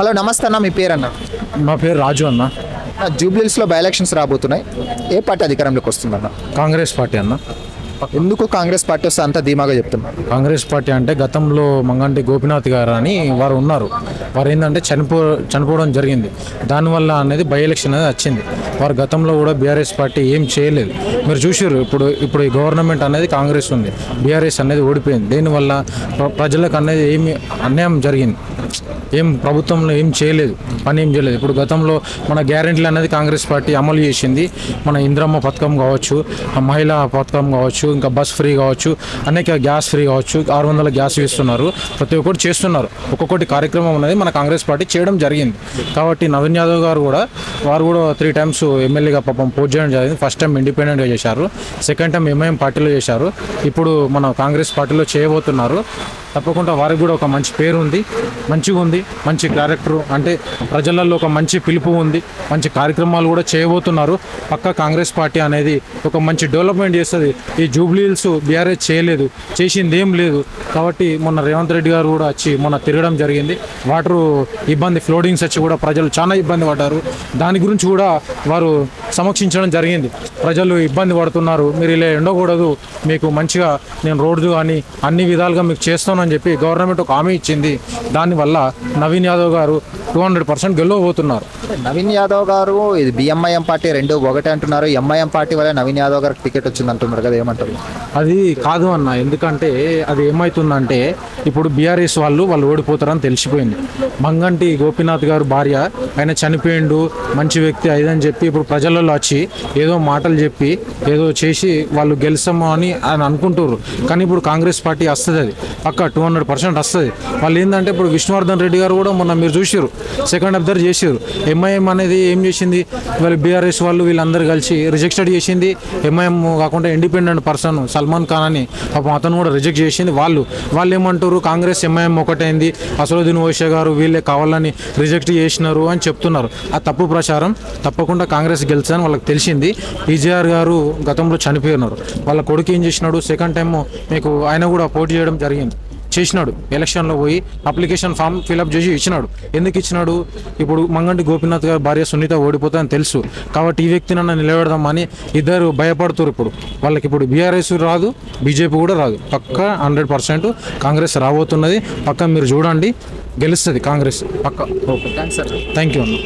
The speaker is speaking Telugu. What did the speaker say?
హలో నమస్తే అన్న మీ పేరు అన్న మా పేరు రాజు అన్న. జూబ్లీస్లో బై ఎలక్షన్స్ రాబోతున్నాయి. ఏ పార్టీ అధికారంలోకి వస్తుందన్న? కాంగ్రెస్ పార్టీ అన్న. ఎందుకు కాంగ్రెస్ పార్టీ వస్తే అంత ధీమాగా చెప్తున్నారు? కాంగ్రెస్ పార్టీ అంటే గతంలో మంగంటి గోపినాథ్ గారు అని వారు ఉన్నారు. వారు ఏంటంటే చనిపో చనిపోవడం జరిగింది. దానివల్ల అనేది బై ఎలక్షన్ అనేది వచ్చింది. వారు గతంలో కూడా బీఆర్ఎస్ పార్టీ ఏం చేయలేదు. మీరు చూసారు ఇప్పుడు ఇప్పుడు ఈ గవర్నమెంట్ అనేది కాంగ్రెస్ ఉంది. బీఆర్ఎస్ అనేది ఓడిపోయింది. దీనివల్ల ప్ర- ప్రజలకు అనేది ఏమి అన్యాయం జరిగింది. ఏం ప్రభుత్వంలో ఏం చేయలేదు. పని ఏం చేయలేదు. ఇప్పుడు గతంలో మన గ్యారెంటీలు అనేది కాంగ్రెస్ పార్టీ అమలు చేసింది. మన ఇంద్రమ్మ పథకం కావచ్చు ఆ మహిళా పథకం కావచ్చు ఇంకా బస్ ఫ్రీ కావచ్చు అనేక గ్యాస్ ఫ్రీ కావచ్చు ఆరు వందల గ్యాస్ ఇస్తున్నారు ప్రతి ఒక్కటి చేస్తున్నారు. ఒక్కొక్కటి కార్యక్రమం అనేది మన కాంగ్రెస్ పార్టీ చేయడం జరిగింది. కాబట్టి నవీన్ యాదవ్ గారు కూడా వారు కూడా త్రీ టైమ్స్ ఎమ్మెల్యేగా పాపం పోస్ట్ చేయడం జరిగింది. ఫస్ట్ టైం ఇండిపెండెంట్గా చేశారు. సెకండ్ టైం ఎంఐఎం పార్టీలో చేశారు. ఇప్పుడు మన కాంగ్రెస్ పార్టీలో చేయబోతున్నారు. తప్పకుండా వారికి కూడా ఒక మంచి పేరు ఉంది. మంచిగా ఉంది. మంచి క్యారెక్టర్ అంటే ప్రజలలో ఒక మంచి పిలుపు ఉంది. మంచి కార్యక్రమాలు కూడా చేయబోతున్నారు. పక్క కాంగ్రెస్ పార్టీ అనేది ఒక మంచి డెవలప్మెంట్ చేస్తుంది. ఈ జూబ్లీల్స్ బీఆర్ఎస్ చేయలేదు. చేసింది ఏం లేదు. కాబట్టి మొన్న రేవంత్ రెడ్డి గారు కూడా వచ్చి మొన్న తిరగడం జరిగింది. వాటర్ ఇబ్బంది ఫ్లోడింగ్స్ వచ్చి కూడా ప్రజలు చాలా ఇబ్బంది పడ్డారు. దాని దాని గురించి కూడా వారు సమీక్షించడం జరిగింది. ప్రజలు ఇబ్బంది పడుతున్నారు. మీరు ఇలా ఉండకూడదు మీకు మంచిగా నేను రోడ్డు కానీ అన్ని విధాలుగా మీకు చేస్తానని చెప్పి గవర్నమెంట్ ఒక హామీ ఇచ్చింది. దానివల్ల నవీన్ యాదవ్ గారు టూ హండ్రెడ్ పర్సెంట్ గెలవబోతున్నారు. నవీన్ యాదవ్ గారు ఇది బిఎంఐఎం పార్టీ రెండు ఒకటే అంటున్నారు. ఎంఐఎం పార్టీ వల్ల నవీన్ యాదవ్ గారికి టికెట్ వచ్చింది అంటున్నారు కదా ఏమంటారు? అది కాదు అన్న ఎందుకంటే అది ఏమవుతుందంటే ఇప్పుడు బీఆర్ఎస్ వాళ్ళు వాళ్ళు ఓడిపోతారని తెలిసిపోయింది. మంగంటి గోపీనాథ్ గారు భార్య ఆయన చనిపోయిండు మంచి వ్యక్తి అదని చెప్పి ఇప్పుడు ప్రజలలో వచ్చి ఏదో మాటలు చెప్పి ఏదో చేసి వాళ్ళు గెలుస్తాము అని అని అనుకుంటారు కానీ ఇప్పుడు కాంగ్రెస్ పార్టీ వస్తుంది అది. పక్క టూ హండ్రెడ్ పర్సెంట్ వస్తుంది. వాళ్ళు ఏంటంటే ఇప్పుడు విష్ణువర్ధన్ రెడ్డి గారు కూడా మొన్న మీరు చూసారు సెకండ్ అబ్జర్వ్ చేసారు ఎంఐఎం అనేది ఏం చేసింది? వాళ్ళు బీఆర్ఎస్ వాళ్ళు వీళ్ళందరూ కలిసి రిజెక్టెడ్ చేసింది. ఎంఐఎం కాకుండా ఇండిపెండెంట్ పర్సన్ సల్మాన్ ఖాన్ అని పాపం అతను కూడా రిజెక్ట్ చేసింది వాళ్ళు. వాళ్ళు ఏమంటారు కాంగ్రెస్ ఎంఐఎం ఒకటైంది. అసలుద్దీన్ ఓషా గారు వీళ్ళే కావాలని రిజెక్ట్ చేసినారు అని చెప్తున్నారు. ఆ తప్పు ప్రచారం తప్పకుండా కాంగ్రెస్ గెలిచారని వాళ్ళకి తెలిసింది. ఈజీఆర్ గారు గతంలో చనిపోయినారు. వాళ్ళ కొడుకు ఏం చేసినాడు? సెకండ్ టైం మీకు ఆయన కూడా పోటీ చేయడం జరిగింది. చేసినాడు. ఎలక్షన్లో పోయి అప్లికేషన్ ఫామ్ ఫిలప్ చేసి ఇచ్చినాడు. ఎందుకు ఇచ్చినాడు? ఇప్పుడు మంగంటి గోపీనాథ్ గారి భార్య సునీత ఓడిపోతుందని తెలుసు. కాబట్టి ఈ వ్యక్తిని నన్ను నిలబెడదామని ఇద్దరు భయపడుతున్నారు ఇప్పుడు. వాళ్ళకి ఇప్పుడు బీఆర్ఎస్ రాదు బీజేపీ కూడా రాదు. పక్క హండ్రెడ్ పర్సెంట్ కాంగ్రెస్ రాబోతున్నది. పక్క మీరు చూడండి. గెలుస్తుంది కాంగ్రెస్. పక్క. Okay. Thanks sir. Thank you అన్న.